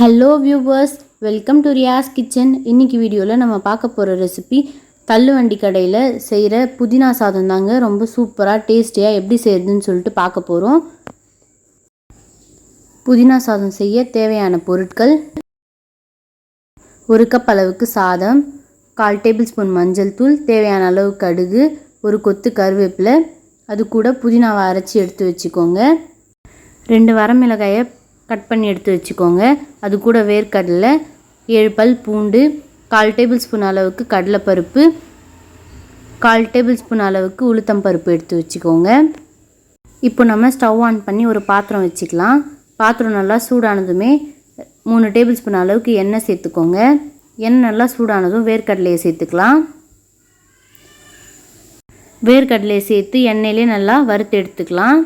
Hello viewers welcome to Riyas kitchen இன்னைக்கு வீடியோவில் நம்ம பார்க்க போகிற ரெசிபி தள்ளுவண்டி கடையில் செய்கிற புதினா சாதம் தாங்க ரொம்ப சூப்பராக டேஸ்டியாக எப்படி செய்கிறதுன்னு சொல்லிட்டு பார்க்க போகிறோம் புதினா சாதம் செய்ய தேவையான பொருட்கள் ஒரு கப் அளவுக்கு சாதம் கால் டேபிள் ஸ்பூன் மஞ்சள் தூள் தேவையான அளவு கடுகு ஒரு கொத்து கருவேப்பிலை அது கூட புதினாவை அரைச்சி எடுத்து வச்சுக்கோங்க. ரெண்டு வரமிளகாயை கட் பண்ணி எடுத்து வச்சுக்கோங்க. அது கூட வேர்க்கடலை ஏழு பல் பூண்டு கால் டேபிள் ஸ்பூன் அளவுக்கு கடலைப்பருப்பு கால் டேபிள் ஸ்பூன் அளவுக்கு உளுத்தம் பருப்பு எடுத்து வச்சுக்கோங்க. இப்போ நம்ம ஸ்டவ் ஆன் பண்ணி ஒரு பாத்திரம் வச்சுக்கலாம். பாத்திரம் நல்லா சூடானதுமே மூணு டேபிள் ஸ்பூன் அளவுக்கு எண்ணெய் சேர்த்துக்கோங்க. எண்ணெய் நல்லா சூடானதும் வேர்க்கடலையை சேர்த்துக்கலாம். வேர்க்கடலையை சேர்த்து எண்ணெயிலே நல்லா வறுத்து எடுத்துக்கலாம்.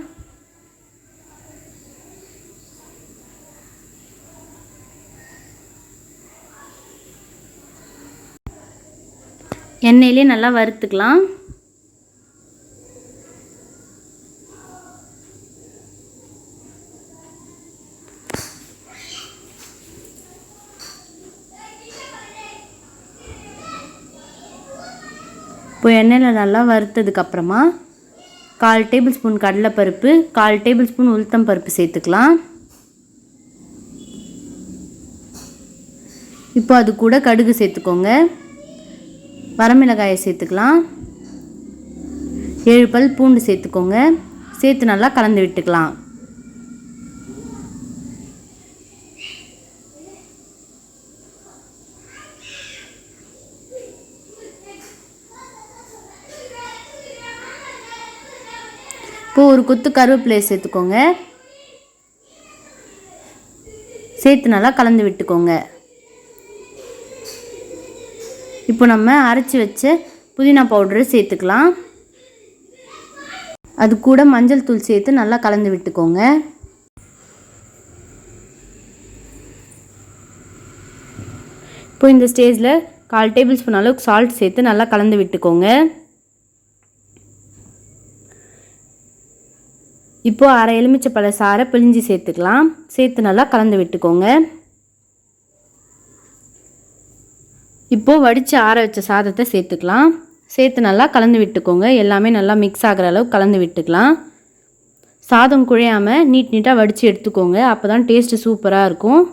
எண்ணெயிலே நல்லா வறுத்துக்கலாம். இப்போ எண்ணெயில் நல்லா வறுத்ததுக்கப்புறமா கால் டேபிள் ஸ்பூன் கடலைப்பருப்பு கால் டேபிள் ஸ்பூன் உளுத்தம் பருப்பு சேர்த்துக்கலாம். இப்போ அது கூட கடுகு சேர்த்துக்கோங்க. வரமிளகாயை சேர்த்துக்கலாம். ஏழு பல் பூண்டு சேர்த்துக்கோங்க. சேர்த்து நல்லா கலந்து விட்டுக்கலாம். இப்போ ஒரு கொத்து கருவேப்பிலையை சேர்த்துக்கோங்க. சேர்த்து நல்லா கலந்து விட்டுக்கோங்க. இப்போ நம்ம அரைச்சி வச்ச புதினா பவுடரை சேர்த்துக்கலாம். அது கூட மஞ்சள் தூள் சேர்த்து நல்லா கலந்து விட்டுக்கோங்க. இப்போ இந்த ஸ்டேஜில் கால் டேபிள் ஸ்பூன் அளவுக்கு சால்ட் சேர்த்து நல்லா கலந்து விட்டுக்கோங்க. இப்போது அரை எலுமிச்சப்பழ சாரை பிழிஞ்சு சேர்த்துக்கலாம். சேர்த்து நல்லா கலந்து விட்டுக்கோங்க. இப்போது வடித்து ஆற வச்ச சாதத்தை சேர்த்துக்கலாம். சேர்த்து நல்லா கலந்து விட்டுக்கோங்க. எல்லாமே நல்லா மிக்ஸ் ஆகிற அளவு கலந்து விட்டுக்கலாம். சாதம் குழையாமல் நீட் நீட்டாக வடித்து எடுத்துக்கோங்க. அப்போ தான் டேஸ்ட்டு சூப்பராக இருக்கும்.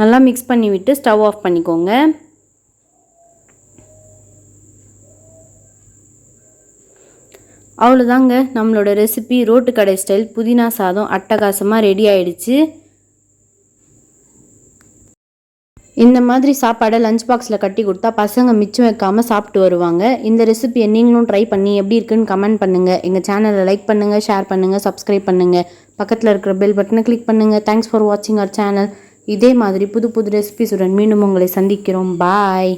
நல்லா மிக்ஸ் பண்ணி விட்டு ஸ்டவ் ஆஃப் பண்ணிக்கோங்க. அவ்வளோதாங்க நம்மளோட ரெசிபி ரோட்டு கடை ஸ்டைல் புதினா சாதம் அட்டகாசமாக ரெடி ஆயிடுச்சு. இந்த மாதிரி சாப்பாடை லஞ்ச் பாக்ஸில் கட்டி கொடுத்தா பசங்க மிச்சம் வைக்காமல் சாப்பிட்டு வருவாங்க. இந்த ரெசிபியை நீங்களும் ட்ரை பண்ணி எப்படி இருக்குன்னு கமெண்ட் பண்ணுங்கள் எங்கள் சேனலை லைக் பண்ணுங்கள் ஷேர் பண்ணுங்கள் சப்ஸ்கிரைப் பண்ணுங்கள் பக்கத்தில் இருக்கிற பெல் பட்டனை கிளிக் பண்ணுங்கள் தேங்க்ஸ் ஃபார் வாட்சிங் அவர் சேனல் இதே மாதிரி புது புது ரெசிபிஸுடன் மீண்டும் உங்களை சந்திக்கிறோம். பாய்